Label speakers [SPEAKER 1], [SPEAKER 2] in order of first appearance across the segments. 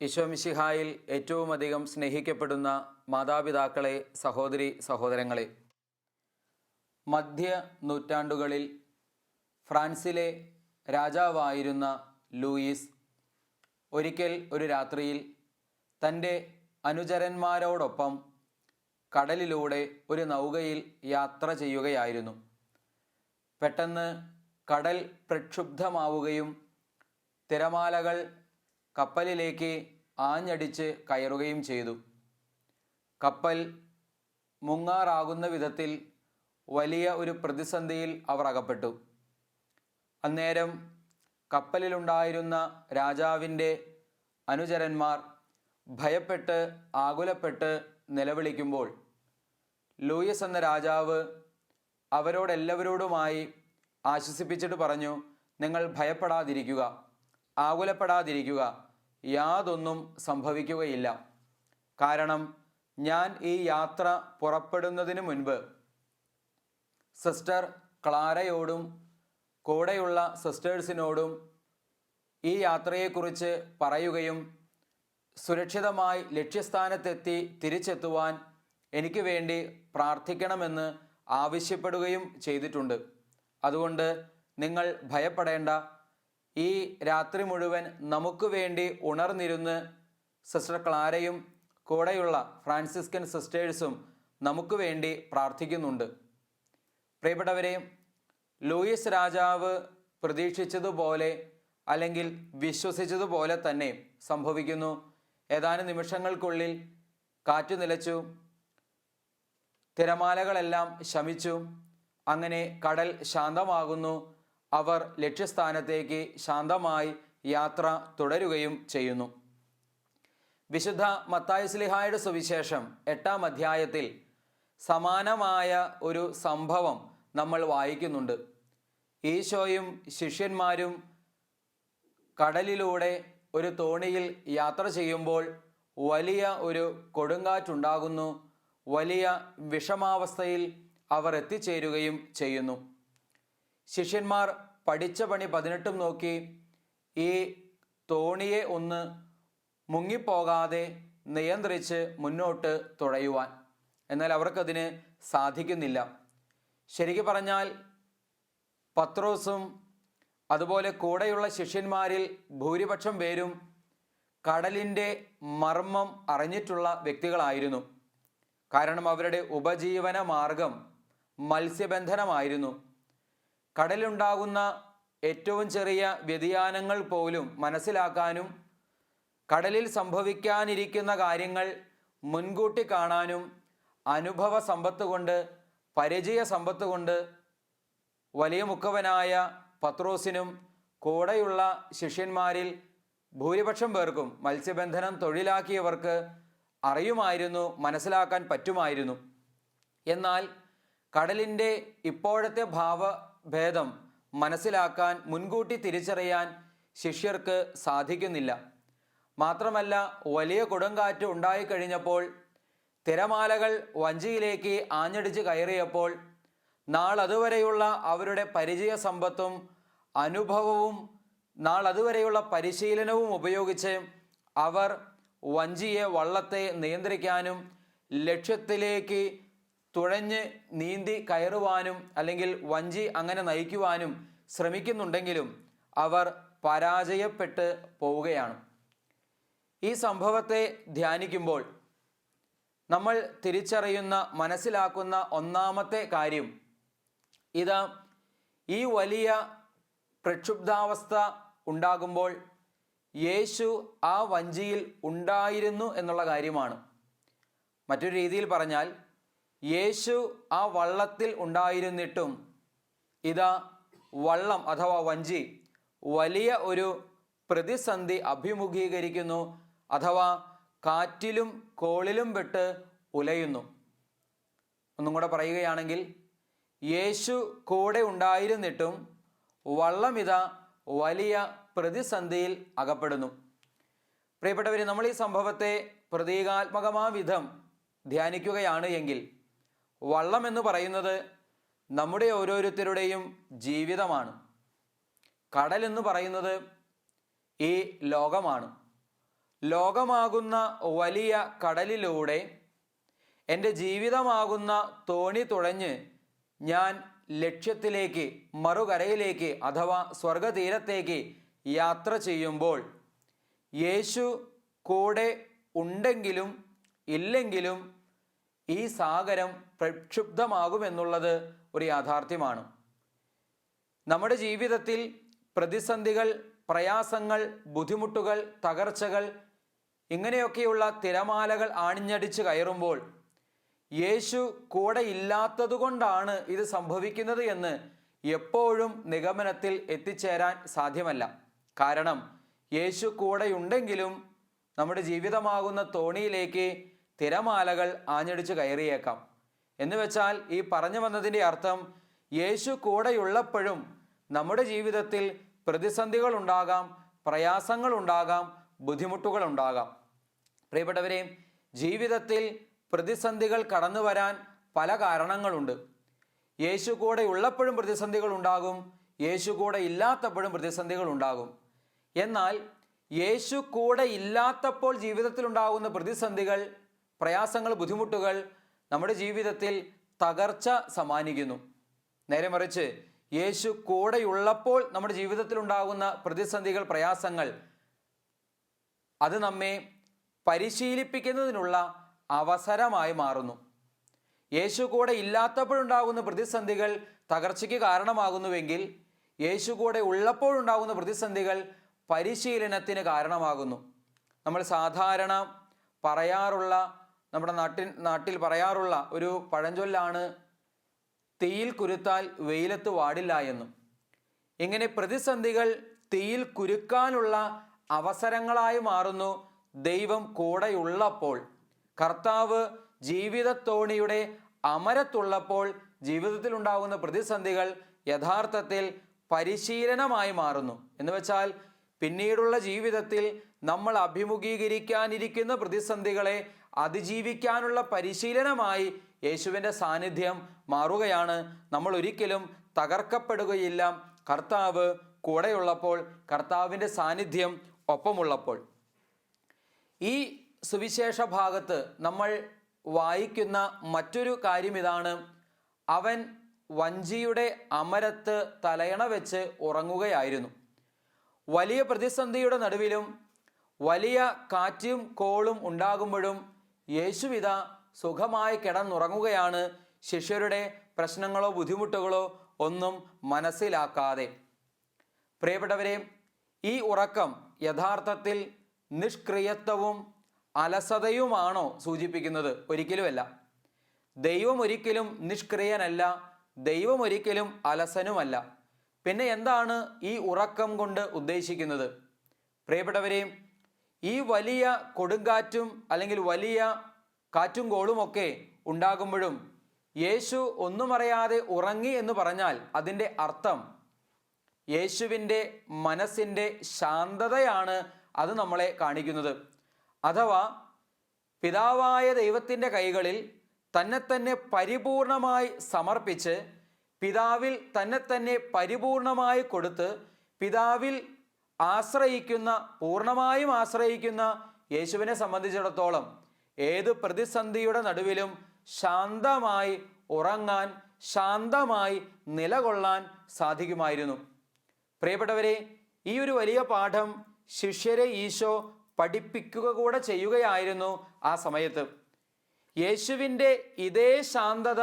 [SPEAKER 1] ഈശോമിശിഹായിൽ ഏറ്റവും അധികം സ്നേഹിക്കപ്പെടുന്ന മാതാപിതാക്കളെ സഹോദരി സഹോദരങ്ങളെ മധ്യ നൂറ്റാണ്ടുകളിൽ ഫ്രാൻസിലെ രാജാവായിരുന്ന ലൂയിസ് ഒരിക്കൽ ഒരു രാത്രിയിൽ തന്റെ അനുചരന്മാരോടൊപ്പം കടലിലൂടെ ഒരു നൗകയിൽ യാത്ര ചെയ്യുകയായിരുന്നു. പെട്ടെന്ന് കടൽ പ്രക്ഷുബ്ധമാവുകയും തിരമാലകൾ കപ്പലിലേക്ക് ആഞ്ഞടിച്ച് കയറുകയും ചെയ്തു. കപ്പൽ മുങ്ങാറാകുന്ന വിധത്തിൽ വലിയ ഒരു പ്രതിസന്ധിയിൽ അവർ അകപ്പെട്ടു. അന്നേരം കപ്പലിലുണ്ടായിരുന്ന രാജാവിന്റെ അനുചരന്മാർ ഭയപ്പെട്ട് ആകുലപ്പെട്ട് നിലവിളിക്കുമ്പോൾ ലൂയിസ് എന്ന രാജാവ് അവരോടെല്ലാവരോടുമായി ആശ്വസിപ്പിച്ചിട്ട് പറഞ്ഞു നിങ്ങൾ ഭയപ്പെടാതിരിക്കുക. ആകുലപ്പെടാതിരിക്കുക യാതൊന്നും സംഭവിക്കുകയില്ല. കാരണം ഞാൻ ഈ യാത്ര പുറപ്പെടുന്നതിന് മുൻപ് സിസ്റ്റർ ക്ലാരയോടും കൂടെയുള്ള സിസ്റ്റേഴ്സിനോടും ഈ യാത്രയെക്കുറിച്ച് പറയുകയും സുരക്ഷിതമായി ലക്ഷ്യസ്ഥാനത്തെത്തി തിരിച്ചെത്തുവാൻ എനിക്ക് വേണ്ടി പ്രാർത്ഥിക്കണമെന്ന് ആവശ്യപ്പെടുകയും ചെയ്തിട്ടുണ്ട്. അതുകൊണ്ട് നിങ്ങൾ ഭയപ്പെടേണ്ട. ഈ രാത്രി മുഴുവൻ നമുക്ക് വേണ്ടി ഉണർന്നിരുന്ന് സിസ്റ്റർ ക്ലാരയും കൂടെയുള്ള ഫ്രാൻസിസ്കൻ സിസ്റ്റേഴ്സും നമുക്ക് വേണ്ടി പ്രാർത്ഥിക്കുന്നുണ്ട്. പ്രിയപ്പെട്ടവരെ ലൂയിസ് രാജാവ് പ്രതീക്ഷിച്ചതുപോലെ അല്ലെങ്കിൽ വിശ്വസിച്ചതുപോലെ തന്നെ സംഭവിക്കുന്നു. ഏതാനും നിമിഷങ്ങൾക്കുള്ളിൽ കാറ്റു നിലച്ചു തിരമാലകളെല്ലാം ശമിച്ചു അങ്ങനെ കടൽ ശാന്തമാകുന്നു. അവർ ലക്ഷ്യസ്ഥാനത്തേക്ക് ശാന്തമായി യാത്ര തുടരുകയും ചെയ്യുന്നു. വിശുദ്ധ മത്തായുസ്ലിഹായുടെ സുവിശേഷം എട്ടാം അധ്യായത്തിൽ സമാനമായ ഒരു സംഭവം നമ്മൾ വായിക്കുന്നുണ്ട്. ഈശോയും ശിഷ്യന്മാരും കടലിലൂടെ ഒരു തോണിയിൽ യാത്ര ചെയ്യുമ്പോൾ വലിയ ഒരു കൊടുങ്കാറ്റുണ്ടാകുന്നു. വലിയ വിഷമാവസ്ഥയിൽ അവർ എത്തിച്ചേരുകയും ചെയ്യുന്നു. ശിഷ്യന്മാർ പഠിച്ച പണി പതിനെട്ടും നോക്കി ഈ തോണിയെ ഒന്ന് മുങ്ങിപ്പോകാതെ നിയന്ത്രിച്ച് മുന്നോട്ട് തുഴയുവാൻ. എന്നാൽ അവർക്കതിന് സാധിക്കുന്നില്ല. ശരിക്കു പറഞ്ഞാൽ പത്രോസും അതുപോലെ കൂടെയുള്ള ശിഷ്യന്മാരിൽ ഭൂരിപക്ഷം പേരും കടലിന്റെ മർമ്മം അറിഞ്ഞിട്ടുള്ള വ്യക്തികളായിരുന്നു. കാരണം അവരുടെ ഉപജീവന മാർഗം മത്സ്യബന്ധനമായിരുന്നു. കടലുണ്ടാകുന്ന ഏറ്റവും ചെറിയ വ്യതിയാനങ്ങൾ പോലും മനസ്സിലാക്കാനും കടലിൽ സംഭവിക്കാനിരിക്കുന്ന കാര്യങ്ങൾ മുൻകൂട്ടി കാണാനും അനുഭവ സമ്പത്ത് കൊണ്ട് പരിചയ സമ്പത്ത് കൊണ്ട് വലിയ മുക്കവനായ പത്രോസിനും കൂടെയുള്ള ശിഷ്യന്മാരിൽ ഭൂരിപക്ഷം പേർക്കും മത്സ്യബന്ധനം തൊഴിലാക്കിയവർക്ക് അറിയുമായിരുന്നു മനസ്സിലാക്കാൻ പറ്റുമായിരുന്നു. എന്നാൽ കടലിന്റെ ഇപ്പോഴത്തെ ഭാവഭേദം മനസ്സിലാക്കാൻ മുൻകൂട്ടി തിരിച്ചറിയാൻ ശിഷ്യർക്ക് സാധിക്കുന്നില്ല. മാത്രമല്ല വലിയ കൊടുങ്കാറ്റ് ഉണ്ടായിക്കഴിഞ്ഞപ്പോൾ തിരമാലകൾ വഞ്ചിയിലേക്ക് ആഞ്ഞടിച്ച് കയറിയപ്പോൾ നാളതുവരെയുള്ള അവരുടെ പരിചയ സമ്പത്തും അനുഭവവും നാളതുവരെയുള്ള പരിശീലനവും ഉപയോഗിച്ച് അവർ വഞ്ചിയെ വള്ളത്തെ നിയന്ത്രിക്കാനും ലക്ഷ്യത്തിലേക്ക് തുഴഞ്ഞ് നീന്തി കയറുവാനും അല്ലെങ്കിൽ വഞ്ചി അങ്ങനെ നയിക്കുവാനും ശ്രമിക്കുന്നുണ്ടെങ്കിലും അവർ പരാജയപ്പെട്ട് പോവുകയാണ്. ഈ സംഭവത്തെ ധ്യാനിക്കുമ്പോൾ നമ്മൾ തിരിച്ചറിയുന്ന മനസ്സിലാക്കുന്ന ഒന്നാമത്തെ കാര്യം ഇത്. ഈ വലിയ പ്രക്ഷുബ്ധാവസ്ഥ ഉണ്ടാകുമ്പോൾ യേശു ആ വഞ്ചിയിൽ ഉണ്ടായിരുന്നു എന്നുള്ള കാര്യമാണ്. മറ്റൊരു രീതിയിൽ പറഞ്ഞാൽ യേശു ആ വള്ളത്തിൽ ഉണ്ടായിരുന്നിട്ടും ഇതാ വള്ളം അഥവാ വഞ്ചി വലിയ ഒരു പ്രതിസന്ധി അഭിമുഖീകരിക്കുന്നു അഥവാ കാറ്റിലും കോളിലും പെട്ട് ഉലയുന്നു. ഒന്നും കൂടെ പറയുകയാണെങ്കിൽ യേശു കൂടെ ഉണ്ടായിരുന്നിട്ടും വള്ളം ഇതാ വലിയ പ്രതിസന്ധിയിൽ അകപ്പെടുന്നു. പ്രിയപ്പെട്ടവർ നമ്മൾ ഈ സംഭവത്തെ പ്രതീകാത്മകമാ വിധം ധ്യാനിക്കുകയാണ് എങ്കിൽ വള്ളം എന്ന് പറയുന്നത് നമ്മുടെ ഓരോരുത്തരുടെയും ജീവിതമാണ്. കടൽ എന്ന് പറയുന്നത് ഈ ലോകമാണ്. ലോകമാകുന്ന വലിയ കടലിലൂടെ എന്റെ ജീവിതമാകുന്ന തോണി തുഴഞ്ഞ് ഞാൻ ലക്ഷ്യത്തിലേക്ക് മറുകരയിലേക്ക് അഥവാ സ്വർഗതീരത്തേക്ക് യാത്ര ചെയ്യുമ്പോൾ യേശു കൂടെ ഉണ്ടെങ്കിലും ഇല്ലെങ്കിലും ഈ സാഗരം പ്രക്ഷുബ്ധമാകുമെന്നുള്ളത് ഒരു യാഥാർത്ഥ്യമാണ്. നമ്മുടെ ജീവിതത്തിൽ പ്രതിസന്ധികൾ പ്രയാസങ്ങൾ ബുദ്ധിമുട്ടുകൾ തകർച്ചകൾ ഇങ്ങനെയൊക്കെയുള്ള തിരമാലകൾ ആണിഞ്ഞടിച്ച് കയറുമ്പോൾ യേശു കൂടെ ഇല്ലാത്തതുകൊണ്ടാണ് ഇത് സംഭവിക്കുന്നത് എന്ന് എപ്പോഴും നിഗമനത്തിൽ എത്തിച്ചേരാൻ സാധ്യമല്ല. കാരണം യേശു കൂടെയുണ്ടെങ്കിലും നമ്മുടെ ജീവിതമാകുന്ന തോണിയിലേക്ക് തിരമാലകൾ ആഞ്ഞടിച്ച് കയറിയേക്കാം. എന്ന് വെച്ചാൽ ഈ പറഞ്ഞു വന്നതിന്റെ അർത്ഥം യേശു കൂടെയുള്ളപ്പോഴും നമ്മുടെ ജീവിതത്തിൽ പ്രതിസന്ധികൾ ഉണ്ടാകാം പ്രയാസങ്ങൾ ഉണ്ടാകാം ബുദ്ധിമുട്ടുകൾ ഉണ്ടാകാം. പ്രിയപ്പെട്ടവരെ ജീവിതത്തിൽ പ്രതിസന്ധികൾ കടന്നു വരാൻ പല കാരണങ്ങളുണ്ട്. യേശു കൂടെ ഉള്ളപ്പോഴും പ്രതിസന്ധികൾ ഉണ്ടാകും യേശു കൂടെ ഇല്ലാത്തപ്പോഴും പ്രതിസന്ധികൾ ഉണ്ടാകും. എന്നാൽ യേശു കൂടെ ഇല്ലാത്തപ്പോൾ ജീവിതത്തിൽ ഉണ്ടാകുന്ന പ്രതിസന്ധികൾ പ്രയാസങ്ങൾ ബുദ്ധിമുട്ടുകൾ നമ്മുടെ ജീവിതത്തിൽ തകർച്ച സമ്മാനിക്കുന്നു. നേരെ മറിച്ച് യേശു കൂടെയുള്ളപ്പോൾ നമ്മുടെ ജീവിതത്തിൽ ഉണ്ടാകുന്ന പ്രതിസന്ധികൾ പ്രയാസങ്ങൾ അത് നമ്മെ പരിശീലിപ്പിക്കുന്നതിനുള്ള അവസരമായി മാറുന്നു. യേശു കൂടെ ഇല്ലാത്തപ്പോഴുണ്ടാകുന്ന പ്രതിസന്ധികൾ തകർച്ചയ്ക്ക് കാരണമാകുന്നുവെങ്കിൽ യേശു കൂടെ ഉള്ളപ്പോഴുണ്ടാകുന്ന പ്രതിസന്ധികൾ പരിശീലനത്തിന് കാരണമാകുന്നു. നമ്മൾ സാധാരണ പറയാറുള്ള നമ്മുടെ നാട്ടിൽ നാട്ടിൽ പറയാറുള്ള ഒരു പഴഞ്ചൊല്ലാണ് തീയിൽ കുരുത്താൽ വെയിലത്ത് വാടില്ല എന്നും. ഇങ്ങനെ പ്രതിസന്ധികൾ തീയിൽ കുരുക്കാനുള്ള അവസരങ്ങളായി മാറുന്നു ദൈവം കൂടെയുള്ളപ്പോൾ. കർത്താവ് ജീവിതത്തോണിയുടെ അമരത്തുള്ളപ്പോൾ ജീവിതത്തിൽ ഉണ്ടാകുന്ന പ്രതിസന്ധികൾ യഥാർത്ഥത്തിൽ പരിശീലനമായി മാറുന്നു. എന്ന് വെച്ചാൽ പിന്നീടുള്ള ജീവിതത്തിൽ നമ്മൾ അഭിമുഖീകരിക്കാനിരിക്കുന്ന പ്രതിസന്ധികളെ അതിജീവിക്കാനുള്ള പരിശീലനമായി യേശുവിന്റെ സാന്നിധ്യം മാറുകയാണ്. നമ്മൾ ഒരിക്കലും തകർക്കപ്പെടുകയില്ല. കർത്താവ് കൂടെയുള്ളപ്പോൾ കർത്താവിന്റെ സാന്നിധ്യം ഒപ്പമുള്ളപ്പോൾ. ഈ സുവിശേഷ ഭാഗത്ത് നമ്മൾ വായിക്കുന്ന മറ്റൊരു കാര്യം ഇതാണ്. അവൻ വഞ്ചിയുടെ അമരത്ത് തലയണ വെച്ച് ഉറങ്ങുകയായിരുന്നു. വലിയ പ്രതിസന്ധിയുടെ നടുവിലും വലിയ കാറ്റും കോളും ഉണ്ടാകുമ്പോഴും യേശുവിത സുഖമായി കിടന്നുറങ്ങുകയാണ്. ശിഷ്യരുടെ പ്രശ്നങ്ങളോ ബുദ്ധിമുട്ടുകളോ ഒന്നും മനസ്സിലാക്കാതെ. പ്രിയപ്പെട്ടവരെ ഈ ഉറക്കം യഥാർത്ഥത്തിൽ നിഷ്ക്രിയത്വവും അലസതയുമാണോ സൂചിപ്പിക്കുന്നത്? ഒരിക്കലുമല്ല. ദൈവം ഒരിക്കലും നിഷ്ക്രിയനല്ല ദൈവം ഒരിക്കലും അലസനുമല്ല. പിന്നെ എന്താണ് ഈ ഉറക്കം കൊണ്ട് ഉദ്ദേശിക്കുന്നത്? പ്രിയപ്പെട്ടവരെയും ഈ വലിയ കൊടുങ്കാറ്റും അല്ലെങ്കിൽ വലിയ കാറ്റും കോളുമൊക്കെ ഉണ്ടാകുമ്പോഴും യേശു ഒന്നും അറിയാതെ ഉറങ്ങി എന്ന് പറഞ്ഞാൽ അതിന്റെ അർത്ഥം യേശുവിന്റെ മനസ്സിന്റെ ശാന്തതയാണ് അത് നമ്മളെ കാണിക്കുന്നത്. അഥവാ പിതാവായ ദൈവത്തിന്റെ കൈകളിൽ തന്നെ തന്നെ പരിപൂർണമായി സമർപ്പിച്ച് പിതാവിൽ തന്നെ തന്നെ പരിപൂർണമായി കൊടുത്ത് പിതാവിൽ ആശ്രയിക്കുന്ന പൂർണമായും ആശ്രയിക്കുന്ന യേശുവിനെ സംബന്ധിച്ചിടത്തോളം ഏത് പ്രതിസന്ധിയുടെ നടുവിലും ശാന്തമായി ഉറങ്ങാൻ ശാന്തമായി നിലകൊള്ളാൻ സാധിക്കുമായിരുന്നു. പ്രിയപ്പെട്ടവരെ ഈ ഒരു വലിയ പാഠം ശിഷ്യരെ ഈശോ പഠിപ്പിക്കുക കൂടെ ചെയ്യുകയായിരുന്നു ആ സമയത്ത്. യേശുവിന്റെ ഇതേ ശാന്തത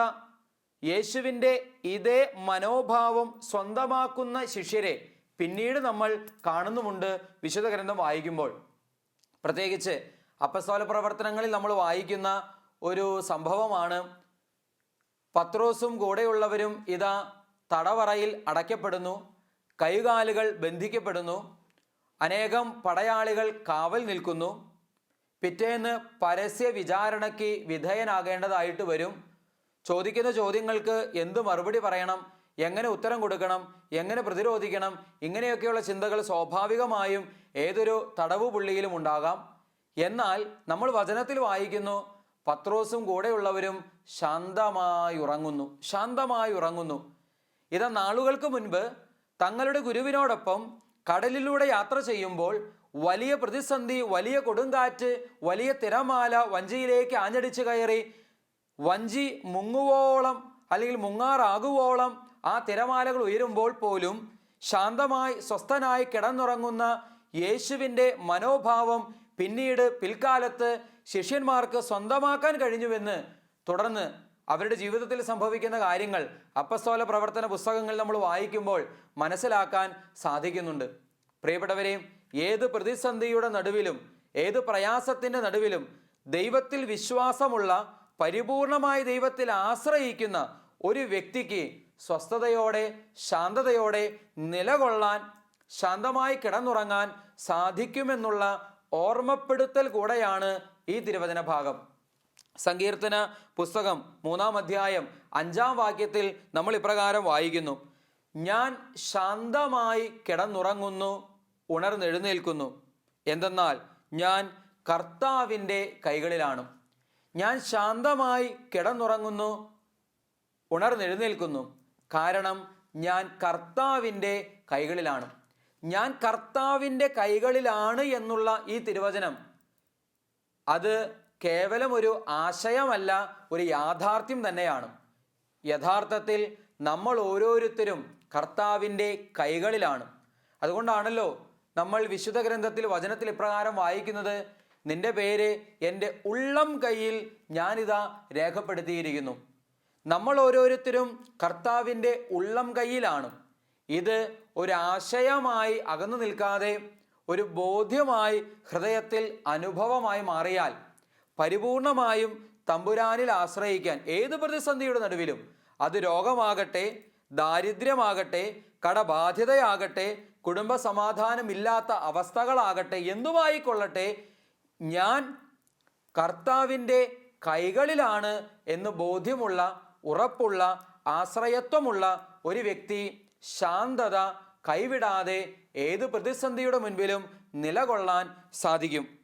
[SPEAKER 1] യേശുവിന്റെ ഇതേ മനോഭാവം സ്വന്തമാക്കുന്ന ശിഷ്യരെ പിന്നീട് നമ്മൾ കാണുന്നുമുണ്ട് വിശുദ്ധ ഗ്രന്ഥം വായിക്കുമ്പോൾ. പ്രത്യേകിച്ച് അപ്പസ്തോല പ്രവർത്തനങ്ങളിൽ നമ്മൾ വായിക്കുന്ന ഒരു സംഭവമാണ്. പത്രോസും കൂടെയുള്ളവരും ഇതാ തടവറയിൽ അടയ്ക്കപ്പെടുന്നു കൈകാലുകൾ ബന്ധിക്കപ്പെടുന്നു അനേകം പടയാളികൾ കാവൽ നിൽക്കുന്നു. പിറ്റേന്ന് പരസ്യ വിചാരണയ്ക്ക് വിധേയനാകേണ്ടതായിട്ട് വരും. ചോദിക്കുന്ന ചോദ്യങ്ങൾക്ക് എന്ത് മറുപടി പറയണം? എങ്ങനെ ഉത്തരം കൊടുക്കണം? എങ്ങനെ പ്രതിരോധിക്കണം? ഇങ്ങനെയൊക്കെയുള്ള ചിന്തകൾ സ്വാഭാവികമായും ഏതൊരു തടവുപുള്ളിയിലും ഉണ്ടാകാം. എന്നാൽ നമ്മൾ വചനത്തിൽ വായിക്കുന്നു പത്രോസും കൂടെയുള്ളവരും ശാന്തമായി ഉറങ്ങുന്നു ശാന്തമായി ഉറങ്ങുന്നു ഇത് നാളുകൾക്ക് മുൻപ് തങ്ങളുടെ ഗുരുവിനോടൊപ്പം കടലിലൂടെ യാത്ര ചെയ്യുമ്പോൾ വലിയ പ്രതിസന്ധി വലിയ കൊടുങ്കാറ്റ് വലിയ തിരമാല വഞ്ചിയിലേക്ക് ആഞ്ഞടിച്ച് കയറി വഞ്ചി മുങ്ങുവോളം അല്ലെങ്കിൽ മുങ്ങാറാകുവോളം ആ തിരമാലകൾ ഉയരുമ്പോൾ പോലും ശാന്തമായി സ്വസ്ഥനായി കിടന്നുറങ്ങുന്ന യേശുവിന്റെ മനോഭാവം പിന്നീട് പിൽക്കാലത്ത് ശിഷ്യന്മാർക്ക് സ്വന്തമാക്കാൻ കഴിഞ്ഞുവെന്ന് തുടർന്ന് അവരുടെ ജീവിതത്തിൽ സംഭവിക്കുന്ന കാര്യങ്ങൾ അപ്പസ്തോല പ്രവർത്തന പുസ്തകങ്ങൾ നമ്മൾ വായിക്കുമ്പോൾ മനസ്സിലാക്കാൻ സാധിക്കുന്നുണ്ട്. പ്രിയപ്പെട്ടവരെ ഏത് പ്രതിസന്ധിയുടെ നടുവിലും ഏത് പ്രയാസത്തിന്റെ നടുവിലും ദൈവത്തിൽ വിശ്വാസമുള്ള പരിപൂർണമായ ദൈവത്തിൽ ആശ്രയിക്കുന്ന ഒരു വ്യക്തിക്ക് സ്വസ്ഥതയോടെ ശാന്തതയോടെ നിലകൊള്ളാൻ ശാന്തമായി കിടന്നുറങ്ങാൻ സാധിക്കുമെന്നുള്ള ഓർമ്മപ്പെടുത്തൽ കൂടെയാണ് ഈ തിരുവചന ഭാഗം. സങ്കീർത്തന പുസ്തകം മൂന്നാം അധ്യായം അഞ്ചാം വാക്യത്തിൽ നമ്മൾ ഇപ്രകാരം വായിക്കുന്നു. ഞാൻ ശാന്തമായി കിടന്നുറങ്ങുന്നു ഉണർന്നെഴുന്നേൽക്കുന്നു. എന്തെന്നാൽ ഞാൻ കർത്താവിന്റെ കൈകളിലാണ്. ഞാൻ ശാന്തമായി കിടന്നുറങ്ങുന്നു ഉണർന്നെഴുന്നേൽക്കുന്നു. കാരണം ഞാൻ കർത്താവിന്റെ കൈകളിലാണ്. ഞാൻ കർത്താവിന്റെ കൈകളിലാണ് എന്നുള്ള ഈ തിരുവചനം. അത് കേവലം ഒരു ആശയമല്ല ഒരു യാഥാർത്ഥ്യം തന്നെയാണ്. യഥാർത്ഥത്തിൽ നമ്മൾ ഓരോരുത്തരും കർത്താവിന്റെ കൈകളിലാണ്. അതുകൊണ്ടാണല്ലോ നമ്മൾ വിശുദ്ധ ഗ്രന്ഥത്തിൽ വചനത്തിൽ ഇപ്രകാരം വായിക്കുന്നത് നിന്റെ പേര് എന്റെ ഉള്ളം കയ്യിൽ ഞാനിതാ രേഖപ്പെടുത്തിയിരിക്കുന്നു. നമ്മൾ ഓരോരുത്തരും കർത്താവിന്റെ ഉള്ളം കയ്യിലാണ്. ഇത് ഒരാശയമായി അകന്നു നിൽക്കാതെ ഒരു ബോധ്യമായി ഹൃദയത്തിൽ അനുഭവമായി മാറിയാൽ പരിപൂർണമായും തമ്പുരാനിൽ ആശ്രയിക്കാൻ ഏത് പ്രതിസന്ധിയുടെ നടുവിലും അത് രോഗമാകട്ടെ ദാരിദ്ര്യമാകട്ടെ കടബാധ്യതയാകട്ടെ കുടുംബ സമാധാനമില്ലാത്ത അവസ്ഥകളാകട്ടെ എന്തുമായിക്കൊള്ളട്ടെ ഞാൻ കർത്താവിന്റെ കൈകളിലാണ് എന്ന് ബോധ്യമുള്ള ഉറപ്പുള്ള ആശ്രയത്വമുള്ള ഒരു വ്യക്തി ശാന്തത കൈവിടാതെ ഏത് പ്രതിസന്ധിയുടെ മുൻപിലും നിലകൊള്ളാൻ സാധിക്കും.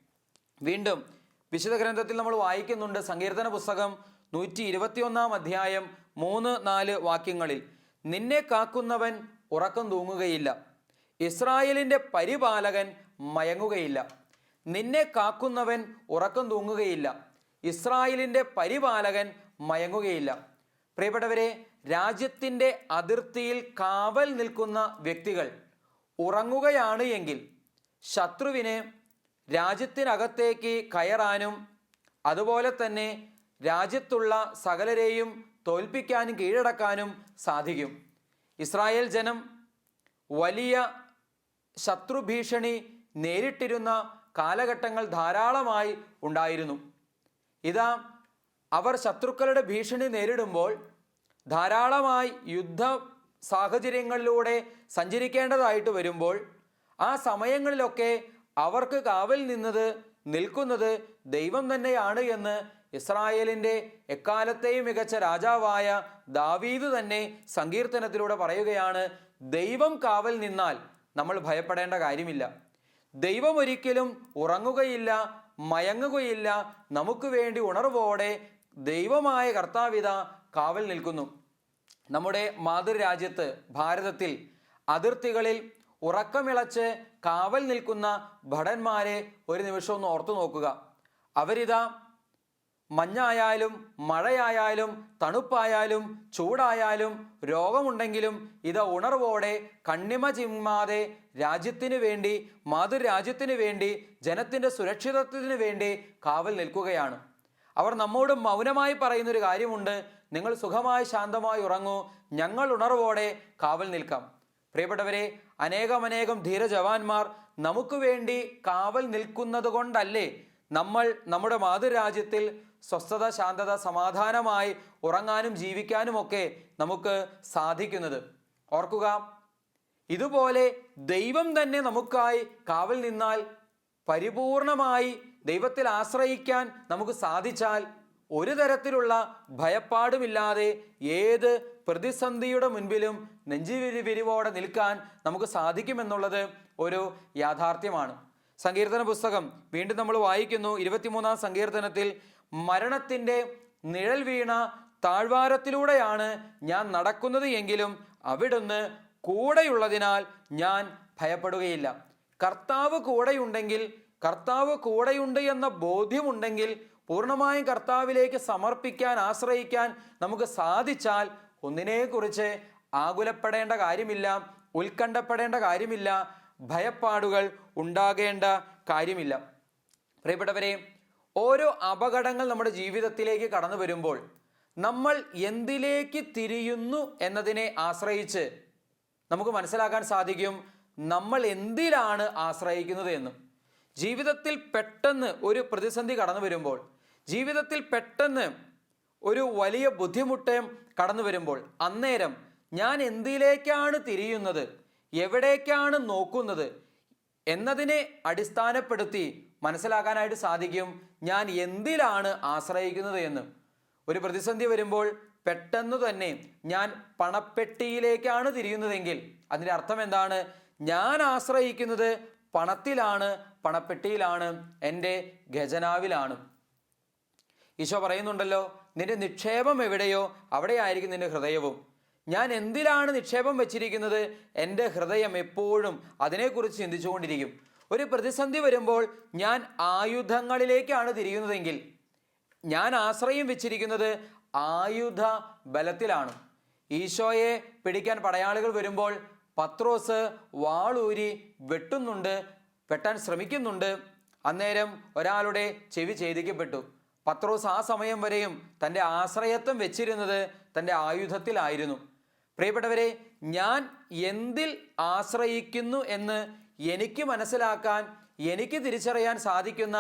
[SPEAKER 1] വീണ്ടും വിശുദ്ധ ഗ്രന്ഥത്തിൽ നമ്മൾ വായിക്കുന്നുണ്ട് സങ്കീർത്തന പുസ്തകം നൂറ്റി ഇരുപത്തിയൊന്നാം അധ്യായം മൂന്ന് നാല് വാക്യങ്ങളിൽ നിന്നെ കാക്കുന്നവൻ ഉറക്കം തൂങ്ങുകയില്ല. ഇസ്രായേലിന്റെ പരിപാലകൻ മയങ്ങുകയില്ല. നിന്നെ കാക്കുന്നവൻ ഉറക്കം തൂങ്ങുകയില്ല. ഇസ്രായേലിന്റെ പരിപാലകൻ മയങ്ങുകയില്ല. പ്രിയപ്പെട്ടവരെ രാജ്യത്തിന്റെ അതിർത്തിയിൽ കാവൽ നിൽക്കുന്ന വ്യക്തികൾ ഉറങ്ങുകയാണ് എങ്കിൽ ശത്രുവിന് രാജ്യത്തിനകത്തേക്ക് കയറാനും അതുപോലെ തന്നെ രാജ്യത്തുള്ള സകലരെയും തോൽപ്പിക്കാനും കീഴടക്കാനും സാധിക്കും. ഇസ്രായേൽ ജനം വലിയ ശത്രുഭീഷണി നേരിട്ടിരുന്ന കാലഘട്ടങ്ങൾ ധാരാളമായി ഉണ്ടായിരുന്നു. ഇതാ അവർ ശത്രുക്കളുടെ ഭീഷണി നേരിടുമ്പോൾ ധാരാളമായി യുദ്ധ സാഹചര്യങ്ങളിലൂടെ സഞ്ചരിക്കേണ്ടതായിട്ട് വരുമ്പോൾ ആ സമയങ്ങളിലൊക്കെ അവർക്ക് കാവൽ നിന്നത് നിൽക്കുന്നത് ദൈവം തന്നെയാണ് എന്ന് ഇസ്രായേലിന്റെ എക്കാലത്തെയും മികച്ച രാജാവായ ദാവീദ് തന്നെ സങ്കീർത്തനത്തിലൂടെ പറയുകയാണ് ദൈവം കാവൽ നിന്നാൽ നമ്മൾ ഭയപ്പെടേണ്ട കാര്യമില്ല. ദൈവം ഒരിക്കലും ഉറങ്ങുകയില്ല മയങ്ങുകയില്ല. നമുക്ക് വേണ്ടി ഉണർവോടെ ദൈവമായ കർത്താവിത കാവൽ നിൽക്കുന്നു. നമ്മുടെ മാതൃരാജ്യത്ത് ഭാരതത്തിൽ അതിർത്തികളിൽ ഉറക്കമിളച്ച് കാവൽ നിൽക്കുന്ന ഭടന്മാരെ ഒരു നിമിഷം ഒന്ന് ഓർത്തു നോക്കുക. അവരിതാ മഞ്ഞായാലും മഴയായാലും തണുപ്പായാലും ചൂടായാലും രോഗമുണ്ടെങ്കിലും ഇത് ഉണർവോടെ കണ്ണിമ ചിമ്മാതെ രാജ്യത്തിന് വേണ്ടി മാതൃരാജ്യത്തിന് വേണ്ടി ജനത്തിന്റെ സുരക്ഷിതത്വത്തിന് വേണ്ടി കാവൽ നിൽക്കുകയാണ്. അവർ നമ്മോട് മൗനമായി പറയുന്നൊരു കാര്യമുണ്ട്. നിങ്ങൾ സുഖമായി ശാന്തമായി ഉറങ്ങൂ. ഞങ്ങൾ ഉണർവോടെ കാവൽ നിൽക്കാം. പ്രിയപ്പെട്ടവരെ അനേകമനേകം ധീരജവാന്മാർ നമുക്ക് വേണ്ടി കാവൽ നിൽക്കുന്നത് കൊണ്ടല്ലേ നമ്മൾ നമ്മുടെ മാതൃരാജ്യത്തിൽ സ്വസ്ഥത ശാന്തത സമാധാനമായി ഉറങ്ങാനും ജീവിക്കാനും ഒക്കെ നമുക്ക് സാധിക്കുന്നത്. ഓർക്കുക ഇതുപോലെ ദൈവം തന്നെ നമുക്കായി കാവൽ നിന്നാൽ പരിപൂർണമായി ദൈവത്തിൽ ആശ്രയിക്കാൻ നമുക്ക് സാധിച്ചാൽ ഒരു തരത്തിലുള്ള ഭയപ്പാടുമില്ലാതെ ഏത് പ്രതിസന്ധിയുടെ മുൻപിലും നെഞ്ചുവിരി വിരിവോടെ നിൽക്കാൻ നമുക്ക് സാധിക്കുമെന്നുള്ളത് ഒരു യാഥാർത്ഥ്യമാണ്. സങ്കീർത്തന പുസ്തകം വീണ്ടും നമ്മൾ വായിക്കുന്നു. ഇരുപത്തിമൂന്നാം സങ്കീർത്തനത്തിൽ മരണത്തിന്റെ നിഴൽ വീണ താഴ്വാരത്തിലൂടെയാണ് ഞാൻ നടക്കുന്നത് എങ്കിലും അവിടുന്ന് കൂടെയുള്ളതിനാൽ ഞാൻ ഭയപ്പെടുകയില്ല. കർത്താവ് കൂടെയുണ്ടെങ്കിൽ കർത്താവ് കൂടെയുണ്ട് എന്ന ബോധ്യമുണ്ടെങ്കിൽ പൂർണമായും കർത്താവിലേക്ക് സമർപ്പിക്കാൻ ആശ്രയിക്കാൻ നമുക്ക് സാധിച്ചാൽ ഒന്നിനെക്കുറിച്ച് ആകുലപ്പെടേണ്ട കാര്യമില്ല ഉത്കണ്ഠപ്പെടേണ്ട കാര്യമില്ല ഭയപ്പാടുകൾ ഉണ്ടാകേണ്ട കാര്യമില്ല. പ്രിയപ്പെട്ടവരെ ഓരോ അപകടങ്ങൾ നമ്മുടെ ജീവിതത്തിലേക്ക് കടന്നു വരുമ്പോൾ നമ്മൾ എന്തിലേക്ക് തിരിയുന്നു എന്നതിനെ ആശ്രയിച്ച് നമുക്ക് മനസ്സിലാക്കാൻ സാധിക്കും നമ്മൾ എന്തിലാണ് ആശ്രയിക്കുന്നത് എന്നും. ജീവിതത്തിൽ പെട്ടെന്ന് ഒരു പ്രതിസന്ധി കടന്നു വരുമ്പോൾ ജീവിതത്തിൽ പെട്ടെന്ന് ഒരു വലിയ ബുദ്ധിമുട്ട് കടന്നു വരുമ്പോൾ അന്നേരം ഞാൻ എന്തിലേക്കാണ് തിരിയുന്നത്? എവിടേക്കാണ് നോക്കുന്നത്? എന്നതിനെ അടിസ്ഥാനപ്പെടുത്തി മനസ്സിലാക്കാനായിട്ട് സാധിക്കും ഞാൻ എന്തിലാണ് ആശ്രയിക്കുന്നത് എന്ന്. ഒരു പ്രതിസന്ധി വരുമ്പോൾ പെട്ടെന്ന് തന്നെ ഞാൻ പണപ്പെട്ടിയിലേക്കാണ് തിരിയുന്നതെങ്കിൽ അതിന്റെ അർത്ഥം എന്താണ്? ഞാൻ ആശ്രയിക്കുന്നത് പണത്തിലാണ് പണപ്പെട്ടിയിലാണ് എന്റെ ഖജനാവിലാണ്. ഈശോ പറയുന്നുണ്ടല്ലോ നിന്റെ നിക്ഷേപം എവിടെയോ? അവിടെ അവിടെയായിരിക്കും നിന്റെ ഹൃദയവും. ഞാൻ എന്തിലാണ് നിക്ഷേപം വെച്ചിരിക്കുന്നത്? എന്റെ ഹൃദയം എപ്പോഴും അതിനെക്കുറിച്ച് ചിന്തിച്ചുകൊണ്ടിരിക്കും. ഒരു പ്രതിസന്ധി വരുമ്പോൾ ഞാൻ ആയുധങ്ങളിലേക്കാണ് തിരിയുന്നതെങ്കിൽ ഞാൻ ആശ്രയം വെച്ചിരിക്കുന്നത് ആയുധ ബലത്തിലാണ് ഈശോയെ പിടിക്കാൻ പടയാളികൾ വരുമ്പോൾ പത്രോസ് വാളൂരി വെട്ടുന്നുണ്ട് വെട്ടാൻ ശ്രമിക്കുന്നുണ്ട്. അന്നേരം ഒരാളുടെ ചെവി ഛേദിക്കപ്പെട്ടു. പത്രോസ് ആ സമയം വരെയും തന്റെ ആശ്രയത്വം വെച്ചിരുന്നത് തന്റെ ആയുധത്തിലായിരുന്നു. പ്രിയപ്പെട്ടവരെ ഞാൻ എന്തിൽ ആശ്രയിക്കുന്നു എന്ന് എനിക്ക് മനസ്സിലാക്കാൻ എനിക്ക് തിരിച്ചറിയാൻ സാധിക്കുന്ന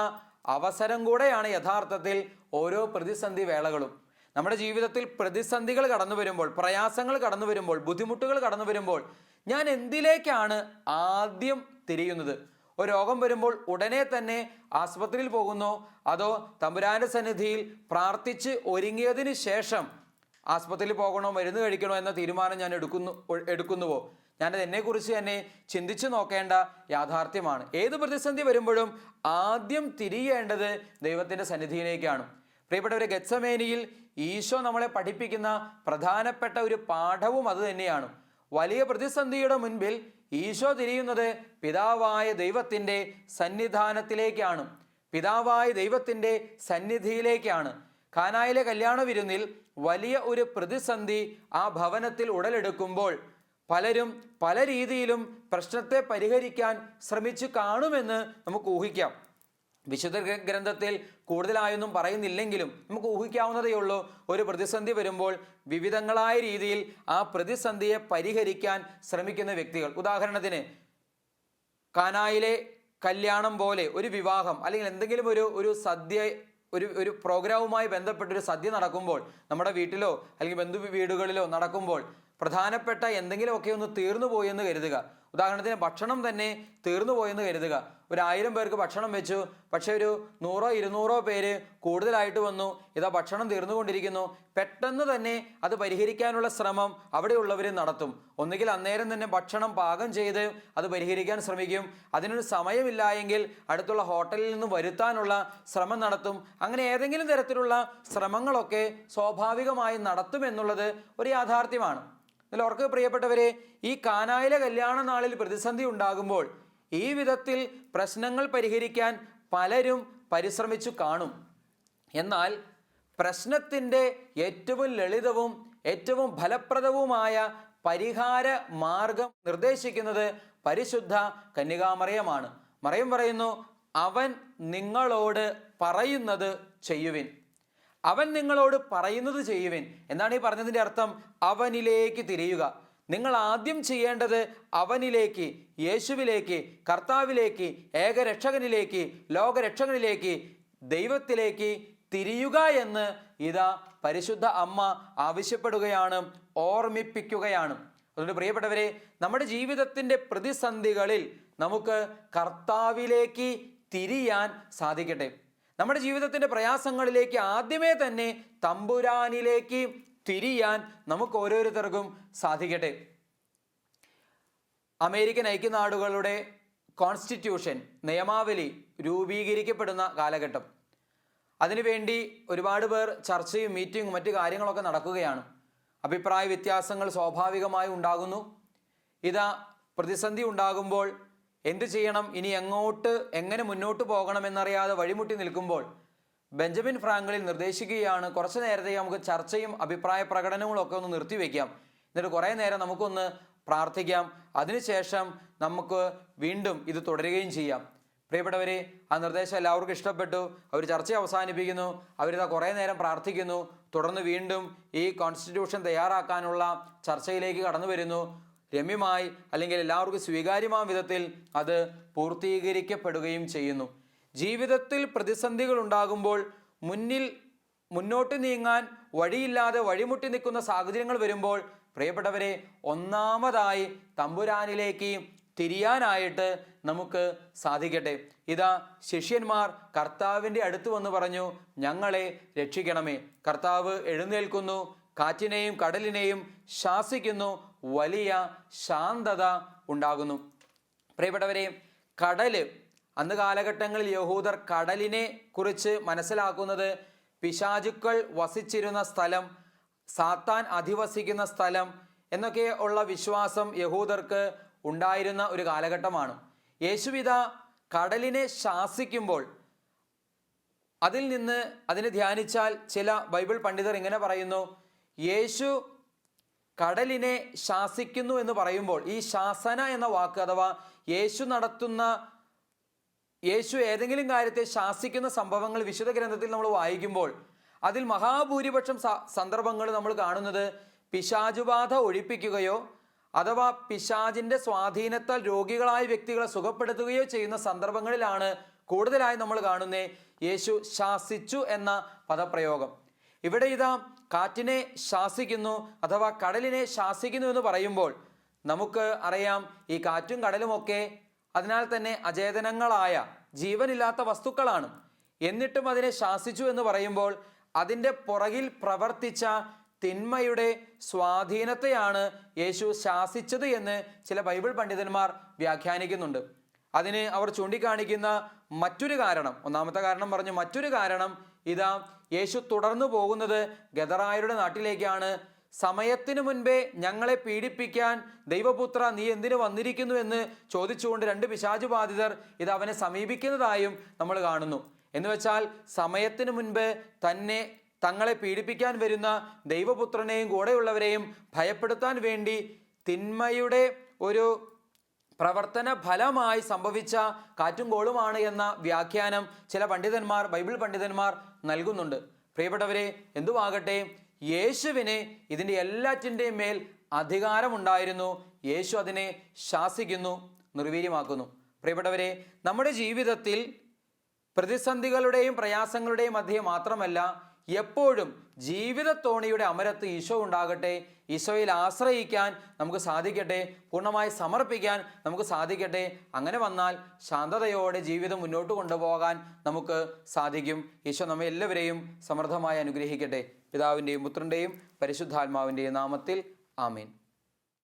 [SPEAKER 1] അവസരം കൂടെയാണ് യഥാർത്ഥത്തിൽ ഓരോ പ്രതിസന്ധി വേളകളും. നമ്മുടെ ജീവിതത്തിൽ പ്രതിസന്ധികൾ കടന്നു വരുമ്പോൾ പ്രയാസങ്ങൾ കടന്നു വരുമ്പോൾ ബുദ്ധിമുട്ടുകൾ കടന്നു വരുമ്പോൾ ഞാൻ എന്തിലേക്കാണ് ആദ്യം തിരിയുന്നത്? ഒരു രോഗം വരുമ്പോൾ ഉടനെ തന്നെ ആസ്പത്രിയിൽ പോകുന്നു. അതോ തമ്പുരാന്റെ സന്നിധിയിൽ പ്രാർത്ഥിച്ച് ഒരുങ്ങിയതിന് ശേഷം ആസ്പത്രിയിൽ പോകണോ മരുന്ന് കഴിക്കണോ എന്ന തീരുമാനം ഞാൻ എടുക്കുന്നു എടുക്കുന്നുവോ? ഞാനത് എന്നെക്കുറിച്ച് തന്നെ ചിന്തിച്ചു നോക്കേണ്ട യാഥാർത്ഥ്യമാണ്. ഏത് പ്രതിസന്ധി വരുമ്പോഴും ആദ്യം തിരിയേണ്ടത് ദൈവത്തിന്റെ സന്നിധിയിലേക്കാണ്. പ്രിയപ്പെട്ടവരെ ഗച്ചമേനിയിൽ ഈശോ നമ്മളെ പഠിപ്പിക്കുന്ന പ്രധാനപ്പെട്ട ഒരു പാഠവും അത് തന്നെയാണ്. വലിയ പ്രതിസന്ധിയുടെ മുൻപിൽ ഈശോ തിരിയുന്നത് പിതാവായ ദൈവത്തിന്റെ സന്നിധാനത്തിലേക്കാണ്. പിതാവായ ദൈവത്തിന്റെ സന്നിധിയിലേക്കാണ്. കാനായിലെ കല്യാണ വിരുന്നിൽ വലിയ ഒരു പ്രതിസന്ധി ആ ഭവനത്തിൽ ഉടലെടുക്കുമ്പോൾ പലരും പല രീതിയിലും പ്രശ്നത്തെ പരിഹരിക്കാൻ ശ്രമിച്ചു കാണുമെന്ന് നമുക്ക് ഊഹിക്കാം. വിശുദ്ധ ഗ്രന്ഥത്തിൽ കൂടുതലായൊന്നും പറയുന്നില്ലെങ്കിലും നമുക്ക് ഊഹിക്കാവുന്നതേ ഉള്ളൂ. ഒരു പ്രതിസന്ധി വരുമ്പോൾ വിവിധങ്ങളായ രീതിയിൽ ആ പ്രതിസന്ധിയെ പരിഹരിക്കാൻ ശ്രമിക്കുന്ന വ്യക്തികൾ. ഉദാഹരണത്തിന് കാനായിലെ കല്യാണം പോലെ ഒരു വിവാഹം അല്ലെങ്കിൽ എന്തെങ്കിലും ഒരു ഒരു സദ്യ ഒരു ഒരു പ്രോഗ്രാമുമായി ബന്ധപ്പെട്ട ഒരു സദ്യ നടക്കുമ്പോൾ നമ്മുടെ വീട്ടിലോ അല്ലെങ്കിൽ ബന്ധു വീടുകളിലോ നടക്കുമ്പോൾ പ്രധാനപ്പെട്ട എന്തെങ്കിലുമൊക്കെ ഒന്ന് തീർന്നു പോയി എന്ന് കരുതുക. ഉദാഹരണത്തിന് ഭക്ഷണം തന്നെ തീർന്നു പോയെന്ന് കരുതുക. ഒരു ആയിരം പേർക്ക് ഭക്ഷണം വെച്ചു. പക്ഷേ ഒരു നൂറോ ഇരുന്നൂറോ പേര് കൂടുതലായിട്ട് വന്നു. ഇതാ ഭക്ഷണം തീർന്നുകൊണ്ടിരിക്കുന്നു. പെട്ടെന്ന് തന്നെ അത് പരിഹരിക്കാനുള്ള ശ്രമം അവിടെയുള്ളവർ നടത്തും. ഒന്നുകിൽ അന്നേരം തന്നെ ഭക്ഷണം പാകം ചെയ്ത് അത് പരിഹരിക്കാൻ ശ്രമിക്കും. അതിനൊരു സമയമില്ല എങ്കിൽ അടുത്തുള്ള ഹോട്ടലിൽ നിന്ന് വരുത്താനുള്ള ശ്രമം നടത്തും. അങ്ങനെ ഏതെങ്കിലും തരത്തിലുള്ള ശ്രമങ്ങളൊക്കെ സ്വാഭാവികമായി നടത്തുമെന്നുള്ളത് ഒരു യാഥാർത്ഥ്യമാണ്. ഇതിൽ ഓർക്ക് പ്രിയപ്പെട്ടവരെ ഈ കാനായിലെ കല്യാണ നാളിൽ പ്രതിസന്ധി ഉണ്ടാകുമ്പോൾ ഈ വിധത്തിൽ പ്രശ്നങ്ങൾ പരിഹരിക്കാൻ പലരും പരിശ്രമിച്ചു കാണും. എന്നാൽ പ്രശ്നത്തിന്റെ ഏറ്റവും ലളിതവും ഏറ്റവും ഫലപ്രദവുമായ പരിഹാര മാർഗം നിർദ്ദേശിക്കുന്നത് പരിശുദ്ധ കന്യകാമറിയമാണ്. മറിയം പറയുന്നു അവൻ നിങ്ങളോട് പറയുന്നത് ചെയ്യുവിൻ. അവൻ നിങ്ങളോട് പറയുന്നത് ചെയ്യുവിൻ. എന്നാണ് ഈ പറഞ്ഞതിന്റെ അർത്ഥം? അവനിലേക്ക് തിരിയുക. നിങ്ങൾ ആദ്യം ചെയ്യേണ്ടത് അവനിലേക്ക് യേശുവിലേക്ക് കർത്താവിലേക്ക് ഏകരക്ഷകനിലേക്ക് ലോകരക്ഷകനിലേക്ക് ദൈവത്തിലേക്ക് തിരിയുക എന്ന് ഇതാ പരിശുദ്ധ അമ്മ ആവശ്യപ്പെടുകയാണ് ഓർമ്മിപ്പിക്കുകയാണ്. അതുകൊണ്ട് പ്രിയപ്പെട്ടവരെ നമ്മുടെ ജീവിതത്തിന്റെ പ്രതിസന്ധികളിൽ നമുക്ക് കർത്താവിലേക്ക് തിരിയാൻ സാധിക്കട്ടെ. നമ്മുടെ ജീവിതത്തിന്റെ പ്രയാസങ്ങളിലേക്ക് ആദ്യമേ തന്നെ തമ്പുരാനിലേക്ക് തിരിയാൻ നമുക്ക് ഓരോരുത്തർക്കും സാധിക്കട്ടെ. അമേരിക്കൻ ഐക്യനാടുകളുടെ കോൺസ്റ്റിറ്റ്യൂഷൻ നിയമാവലി രൂപീകരിക്കപ്പെടുന്ന കാലഘട്ടം. അതിനുവേണ്ടി ഒരുപാട് പേർ ചർച്ചയും മീറ്റിങ്ങും മറ്റു കാര്യങ്ങളൊക്കെ നടക്കുകയാണ്. അഭിപ്രായ വ്യത്യാസങ്ങൾ സ്വാഭാവികമായി ഉണ്ടാകുന്നു. ഇതാ പ്രതിസന്ധി ഉണ്ടാകുമ്പോൾ എന്ത് ചെയ്യണം? ഇനി എങ്ങോട്ട് എങ്ങനെ മുന്നോട്ട് പോകണം എന്നറിയാതെ വഴിമുട്ടി നിൽക്കുമ്പോൾ ബെഞ്ചമിൻ ഫ്രാങ്കളിൽ നിർദ്ദേശിക്കുകയാണ് കുറച്ച് നേരത്തേക്ക് നമുക്ക് ചർച്ചയും അഭിപ്രായ പ്രകടനങ്ങളും ഒക്കെ ഒന്ന് നിർത്തിവെക്കാം എന്നിട്ട് കുറേ നേരം നമുക്കൊന്ന് പ്രാർത്ഥിക്കാം. അതിനുശേഷം നമുക്ക് വീണ്ടും ഇത് തുടരുകയും ചെയ്യാം. പ്രിയപ്പെട്ടവരെ ആ നിർദ്ദേശം എല്ലാവർക്കും ഇഷ്ടപ്പെട്ടു. അവർ ചർച്ച അവസാനിപ്പിക്കുന്നു. അവരിതാ കുറേ നേരം പ്രാർത്ഥിക്കുന്നു. തുടർന്ന് വീണ്ടും ഈ കോൺസ്റ്റിറ്റ്യൂഷൻ തയ്യാറാക്കാനുള്ള ചർച്ചയിലേക്ക് കടന്നു വരുന്നു. രമ്യമായി അല്ലെങ്കിൽ എല്ലാവർക്കും സ്വീകാര്യമായ വിധത്തിൽ അത് പൂർത്തീകരിക്കപ്പെടുകയും ചെയ്യുന്നു. ജീവിതത്തിൽ പ്രതിസന്ധികൾ ഉണ്ടാകുമ്പോൾ മുന്നിൽ മുന്നോട്ട് നീങ്ങാൻ വഴിയില്ലാതെ വഴിമുട്ടി നിൽക്കുന്ന സാഹചര്യങ്ങൾ വരുമ്പോൾ പ്രിയപ്പെട്ടവരെ ഒന്നാമതായി തമ്പുരാനിലേക്ക് തിരിയാനായിട്ട് നമുക്ക് സാധിക്കട്ടെ. ഇതാ ശിഷ്യന്മാർ കർത്താവിന്റെ അടുത്ത് വന്ന് പറഞ്ഞു ഞങ്ങളെ രക്ഷിക്കണമേ. കർത്താവ് എഴുന്നേൽക്കുന്നു കാറ്റിനെയും കടലിനെയും ശാസിക്കുന്നു വലിയ ശാന്തത ഉണ്ടാകുന്നു. പ്രിയപ്പെട്ടവരെ കടൽ അന്ന് കാലഘട്ടങ്ങളിൽ യഹൂദർ കടലിനെ കുറിച്ച് മനസ്സിലാക്കുന്നത് പിശാചുക്കൾ വസിച്ചിരുന്ന സ്ഥലം സാത്താൻ അധിവസിക്കുന്ന സ്ഥലം എന്നൊക്കെ ഉള്ള വിശ്വാസം യഹൂദർക്ക് ഉണ്ടായിരുന്ന ഒരു കാലഘട്ടമാണ്. യേശുവിത കടലിനെ ശാസിക്കുമ്പോൾ അതിൽ നിന്ന് അതിനെ ധ്യാനിച്ചാൽ ചില ബൈബിൾ പണ്ഡിതർ ഇങ്ങനെ പറയുന്നു യേശു കടലിനെ ശാസിക്കുന്നു എന്ന് പറയുമ്പോൾ ഈ ശാസന എന്ന വാക്ക് അഥവാ യേശു നടത്തുന്ന യേശു ഏതെങ്കിലും കാര്യത്തെ ശാസിക്കുന്ന സംഭവങ്ങൾ വിശുദ്ധ ഗ്രന്ഥത്തിൽ നമ്മൾ വായിക്കുമ്പോൾ അതിൽ മഹാഭൂരിപക്ഷം സന്ദർഭങ്ങൾ നമ്മൾ കാണുന്നത് പിശാചുബാധ ഒഴിപ്പിക്കുകയോ അഥവാ പിശാചിന്റെ സ്വാധീനത്താൽ രോഗികളായ വ്യക്തികളെ സുഖപ്പെടുത്തുകയോ ചെയ്യുന്ന സന്ദർഭങ്ങളിലാണ് കൂടുതലായി നമ്മൾ കാണുന്നേ യേശു ശാസിച്ചു എന്ന പദപ്രയോഗം. ഇവിടെ ഇതാ കാറ്റിനെ ശാസിക്കുന്നു അഥവാ കടലിനെ ശാസിക്കുന്നു എന്ന് പറയുമ്പോൾ നമുക്ക് അറിയാം ഈ കാറ്റും കടലുമൊക്കെ അതിനാൽ തന്നെ അചേതനങ്ങളായ ജീവനില്ലാത്ത വസ്തുക്കളാണ്. എന്നിട്ടും അതിനെ ശാസിച്ചു എന്ന് പറയുമ്പോൾ അതിന്റെ പുറകിൽ പ്രവർത്തിച്ച തിന്മയുടെ സ്വാധീനത്തെയാണ് യേശു ശാസിച്ചത് എന്ന് ചില ബൈബിൾ പണ്ഡിതന്മാർ വ്യാഖ്യാനിക്കുന്നുണ്ട്. അതിന് അവർ ചൂണ്ടിക്കാണിക്കുന്ന മറ്റൊരു കാരണം ഒന്നാമത്തെ കാരണം പറഞ്ഞു മറ്റൊരു കാരണം ഇതാ യേശു തുടർന്നു പോകുന്നത് ഗദറായരുടെ നാട്ടിലേക്കാണ്. സമയത്തിനു മുൻപേ ഞങ്ങളെ പീഡിപ്പിക്കാൻ ദൈവപുത്ര നീ എന്തിനു വന്നിരിക്കുന്നു എന്ന് ചോദിച്ചുകൊണ്ട് രണ്ട് പിശാചു ബാധിതർ ഇത് അവനെ സമീപിക്കുന്നതായും നമ്മൾ കാണുന്നു. എന്ന് വെച്ചാൽ സമയത്തിനു മുൻപ് തന്നെ തങ്ങളെ പീഡിപ്പിക്കാൻ വരുന്ന ദൈവപുത്രനെയും കൂടെയുള്ളവരെയും ഭയപ്പെടുത്താൻ വേണ്ടി തിന്മയുടെ ഒരു പ്രവർത്തന ഫലമായി സംഭവിച്ച കാറ്റും കോളുമാണ് എന്ന വ്യാഖ്യാനം ചില പണ്ഡിതന്മാർ ബൈബിൾ പണ്ഡിതന്മാർ നൽകുന്നുണ്ട്. പ്രിയപ്പെട്ടവരെ എന്തുവാകട്ടെ യേശുവിന് ഇതിന്റെ എല്ലാറ്റിന്റെയും മേൽ അധികാരമുണ്ടായിരുന്നു. യേശു അതിനെ ശാസിക്കുന്നു നിർവീര്യമാക്കുന്നു. പ്രിയപ്പെട്ടവരെ നമ്മുടെ ജീവിതത്തിൽ പ്രതിസന്ധികളുടെയും പ്രയാസങ്ങളുടെയും മധ്യേ മാത്രമല്ല എപ്പോഴും ജീവിതത്തോണിയുടെ അമരത്ത് ഈശോ ഉണ്ടാകട്ടെ ഈശോയിൽ ആശ്രയിക്കാൻ നമുക്ക് സാധിക്കട്ടെ പൂർണമായി സമർപ്പിക്കാൻ നമുക്ക് സാധിക്കട്ടെ. അങ്ങനെ വന്നാൽ ശാന്തതയോടെ ജീവിതം മുന്നോട്ട് കൊണ്ടുപോകാൻ നമുക്ക് സാധിക്കും. ഈശോ നമ്മെ എല്ലാവരെയും സമൃദ്ധമായി അനുഗ്രഹിക്കട്ടെ. പിതാവിന്റെയും പുത്രന്റെയും പരിശുദ്ധാത്മാവിന്റെയും നാമത്തിൽ ആമീൻ.